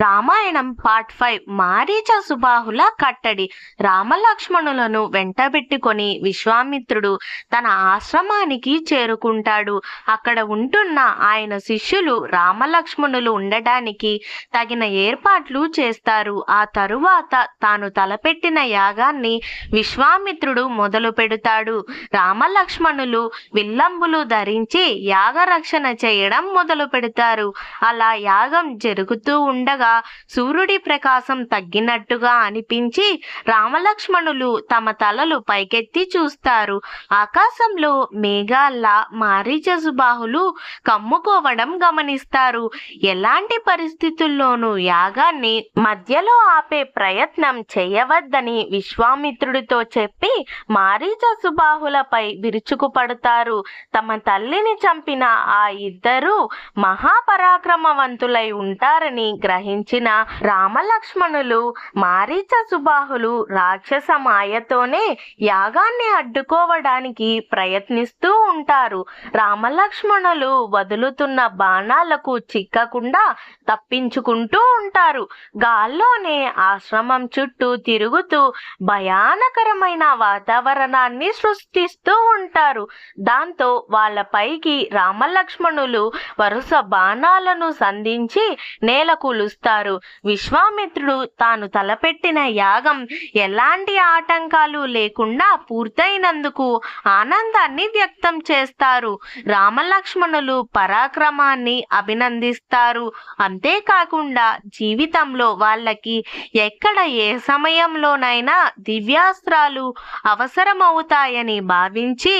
Ramayanam part five Maricha సుబాహుల కట్టడి. రామలక్ష్మణులను వెంటబెట్టుకొని విశ్వామిత్రుడు తన ఆశ్రమానికి చేరుకుంటాడు. అక్కడ ఉంటున్న ఆయన శిష్యులు రామలక్ష్మణులు ఉండడానికి తగిన ఏర్పాట్లు చేస్తారు. ఆ తరువాత తాను తలపెట్టిన యాగాన్ని విశ్వామిత్రుడు మొదలు పెడతాడు. రామలక్ష్మణులు విల్లంబులు ధరించి యాగరక్షణ చేయడం మొదలు పెడతారు. అలా యాగం జరుగుతూ ఉండగా సూర్యుడి ప్రకాశం తగ్గినట్టుగా అనిపించి రామలక్ష్మణులు తమ తలలు పైకెత్తి చూస్తారు. ఆకాశంలో మేఘాల్లా మారీచ సుబాహులు కమ్ముకోవడం గమనిస్తారు. ఎలాంటి పరిస్థితుల్లోనూ యాగాన్ని మధ్యలో ఆపే ప్రయత్నం చేయవద్దని విశ్వామిత్రుడితో చెప్పి మారీచసుబాహులపై విరుచుకుపడతారు. తమ తల్లిని చంపిన ఆ ఇద్దరు మహాపరాక్రమవంతులై ఉంటారని గ్రహించారు. గ్రహించిన రామలక్ష్మణులు మారీచ సుబాహులు రాక్షస మాయతోనే యాగాన్ని అడ్డుకోవడానికి ప్రయత్నిస్తూ ఉంటారు. రామలక్ష్మణులు వదులుతున్న బాణాలకు చిక్కకుండా తప్పించుకుంటూ ఉంటారు. గాల్లోనే ఆశ్రమం చుట్టూ తిరుగుతూ భయానకరమైన వాతావరణాన్ని సృష్టిస్తూ ఉంటారు. దాంతో వాళ్ళ పైకి రామలక్ష్మణులు వరుస బాణాలను సంధించి నేల కూలుస్తారు విశ్వామిత్రుడు తాను తలపెట్టిన యాగం ఎలాంటి ఆటంకాలు లేకుండా పూర్తయినందుకు ఆనందాన్ని వ్యక్తం చేస్తారు. రామలక్ష్మణులు పరాక్రమాన్ని అభినందిస్తారు. అంతేకాకుండా జీవితంలో వాళ్ళకి ఎక్కడ ఏ సమయంలోనైనా దివ్యాస్త్రాలు అవసరమవుతాయని భావించి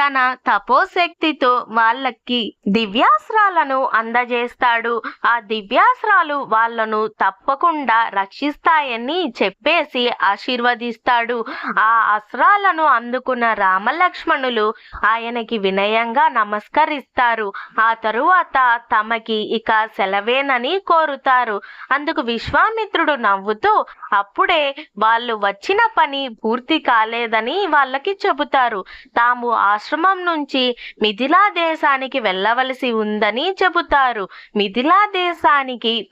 తన తపోశక్తితో వాళ్ళకి దివ్యాస్త్రాలను అందజేస్తాడు. ఆ దివ్యాస్త్రాలు వాళ్ళ వాళ్ళను తప్పకుండా రక్షిస్తాయని చెప్పేసి ఆశీర్వదిస్తాడు. ఆ అస్త్రాలను అందుకున్న రామలక్ష్మణులు ఆయనకి వినయంగా నమస్కరిస్తారు. ఆ తరువాత తమకి ఇక సెలవేనని కోరుతారు. అందుకు విశ్వామిత్రుడు నవ్వుతూ అప్పుడే వాళ్ళు వచ్చిన పని పూర్తి కాలేదని వాళ్ళకి చెబుతారు. తాము ఆశ్రమం నుంచి మిథిలా దేశానికి వెళ్ళవలసి ఉందని చెబుతారు. మిథిలా దేశానికి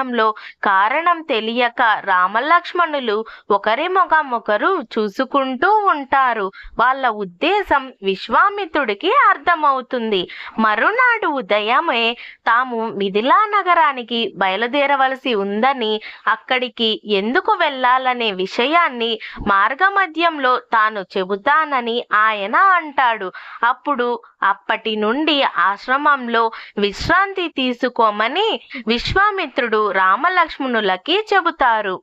ప్రయాణంలో కారణం తెలియక రామలక్ష్మణులు ఒకరి ముఖం ఒకరు చూసుకుంటూ ఉంటారు. వాళ్ళ ఉద్దేశం విశ్వామిత్రుడికి అర్థమవుతుంది. మరునాడు ఉదయమే తాము మిథిలా నగరానికి బయలుదేరవలసి ఉందని అక్కడికి ఎందుకు వెళ్ళాలనే విషయాన్ని మార్గమధ్యంలో తాను చెబుతానని ఆయన అంటాడు. అప్పుడు అప్పటి నుండి ఆశ్రమంలో విశ్రాంతి తీసుకోమని విశ్వామిత్రుడు రామలక్ష్మణులకి చెబుతారు.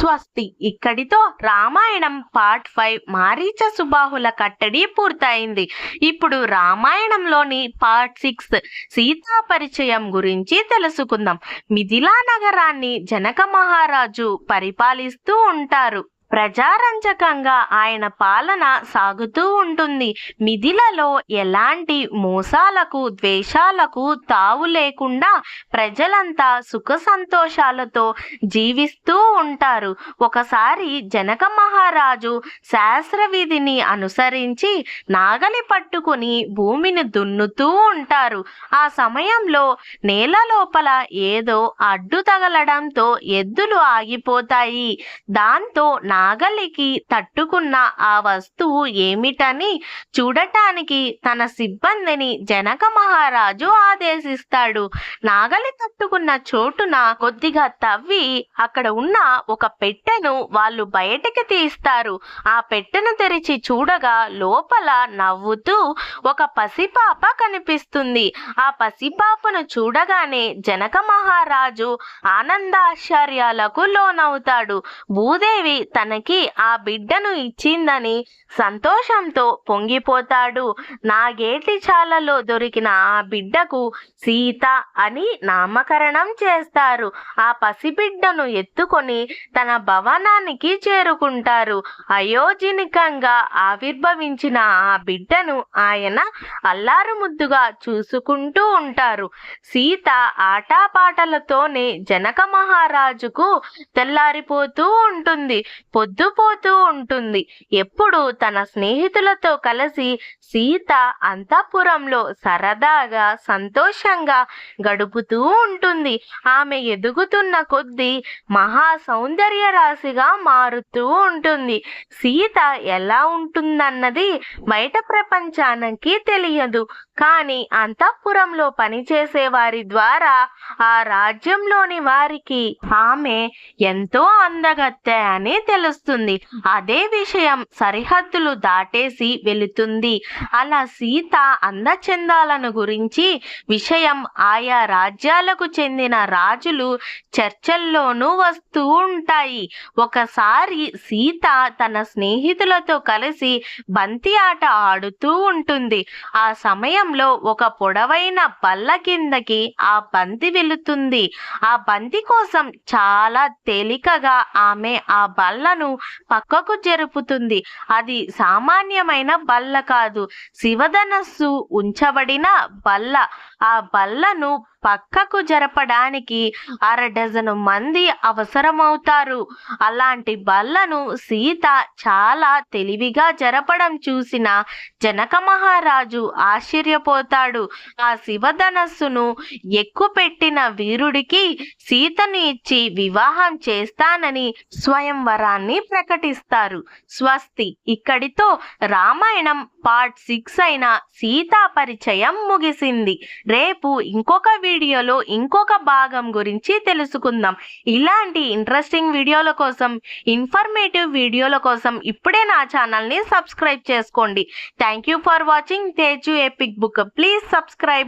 స్వస్తి. ఇక్కడితో రామాయణం పార్ట్ ఫైవ్ మారీచ సుబాహుల కట్టడి పూర్తయింది. ఇప్పుడు రామాయణంలోని పార్ట్ సిక్స్ సీతా పరిచయం గురించి తెలుసుకుందాం. మిథిలా నగరాన్ని జనక మహారాజు పరిపాలిస్తూ ఉంటారు. ప్రజారంజకంగా ఆయన పాలన సాగుతూ ఉంటుంది. మిథిలలో ఎలాంటి మోసాలకు ద్వేషాలకు తావు లేకుండా ప్రజలంతా సుఖ సంతోషాలతో జీవిస్తూ ఉంటారు. ఒకసారి జనక మహారాజు శాస్త్ర విధిని అనుసరించి నాగలి పట్టుకుని భూమిని దున్నుతూ ఉంటారు. ఆ సమయంలో నేల లోపల ఏదో అడ్డు తగలడంతో ఎద్దులు ఆగిపోతాయి. దాంతో నా నాగలికి తట్టుకున్న ఆ వస్తువు ఏమిటని చూడటానికి తన సిబ్బందిని జనక మహారాజు ఆదేశిస్తాడు. నాగలి తట్టుకున్న చోటున కొద్దిగా తవ్వి అక్కడ ఉన్న ఒక పెట్టెను వాళ్ళు బయటికి తీస్తారు. ఆ పెట్టెను తెరిచి చూడగా లోపల నవ్వుతూ ఒక పసిపాప కనిపిస్తుంది. ఆ పసిపాపను చూడగానే జనక మహారాజు ఆనందాశ్చర్యాలకు లోనవుతాడు. భూదేవి తన తనకి ఆ బిడ్డను ఇచ్చిందని సంతోషంతో పొంగిపోతాడు. నాగేటి చాలలో దొరికిన ఆ బిడ్డకు సీత అని నామకరణం చేస్తారు. ఆ పసిబిడ్డను ఎత్తుకొని తన భవనానికి చేరుకుంటారు. అయోజనికంగా ఆవిర్భవించిన ఆ బిడ్డను ఆయన అల్లారు ముద్దుగా చూసుకుంటూ ఉంటారు. సీత ఆటాపాటలతోనే జనక మహారాజుకు తెల్లారిపోతూ ఉంటుంది. పొద్దుపోతూ ఉంటుంది. ఎప్పుడు తన స్నేహితులతో కలిసి సీత అంతఃపురంలో సరదాగా సంతోషంగా గడుపుతూ ఉంటుంది. ఆమె ఎదుగుతున్న కొద్దీ మహా సౌందర్య రాశిగా మారుతూ ఉంటుంది. సీత ఎలా ఉంటుందన్నది బయట ప్రపంచానికి తెలియదు. కానీ అంతఃపురంలో పనిచేసే వారి ద్వారా ఆ రాజ్యంలోని వారికి ఆమె ఎంతో అందగత్తె అని తెలుస్తుంది. అదే విషయం సరిహద్దులు దాటేసి వెళుతుంది. అలా సీత అందచందాలను గురించి విషయం ఆయా రాజ్యాలకు చెందిన రాజులు చర్చల్లోనూ వస్తూ ఉంటాయి. ఒకసారి సీత తన స్నేహితులతో కలిసి బంతి ఆట ఆడుతూ ఉంటుంది. ఆ సమయం సమయంలో ఒక పొడవైన బల్ల కిందకి ఆ బంతి వెళుతుంది. ఆ బంతి కోసం చాలా తేలికగా ఆమె ఆ బల్లను పక్కకు జరుపుతుంది. అది సామాన్యమైన బల్ల కాదు శివధనస్సు ఉంచబడిన బల్ల. ఆ బల్లను పక్కకు జరపడానికి అర డజను మంది అవసరమవుతారు. అలాంటి బల్లను సీత చాలా తెలివిగా జరపడం చూసిన జనక మహారాజు ఆశ్చర్యపోతాడు. ఆ శివధనస్సును ఎక్కుపెట్టిన వీరుడికి సీతను ఇచ్చి వివాహం చేస్తానని స్వయంవరాన్ని ప్రకటిస్తారు. స్వస్తి ఇక్కడితో రామాయణం పార్ట్ సిక్స్ అయిన సీతా పరిచయం ముగిసింది. రేపు ఇంకొక వీడియోలో ఇంకొక భాగం గురించి తెలుసుకుందాం. ఇలాంటి ఇంట్రెస్టింగ్ వీడియోల కోసం ఇన్ఫర్మేటివ్ వీడియోల కోసం ఇప్పుడే నా ఛానల్ని సబ్స్క్రైబ్ చేసుకోండి. Thank you for watching Teju epic book please subscribe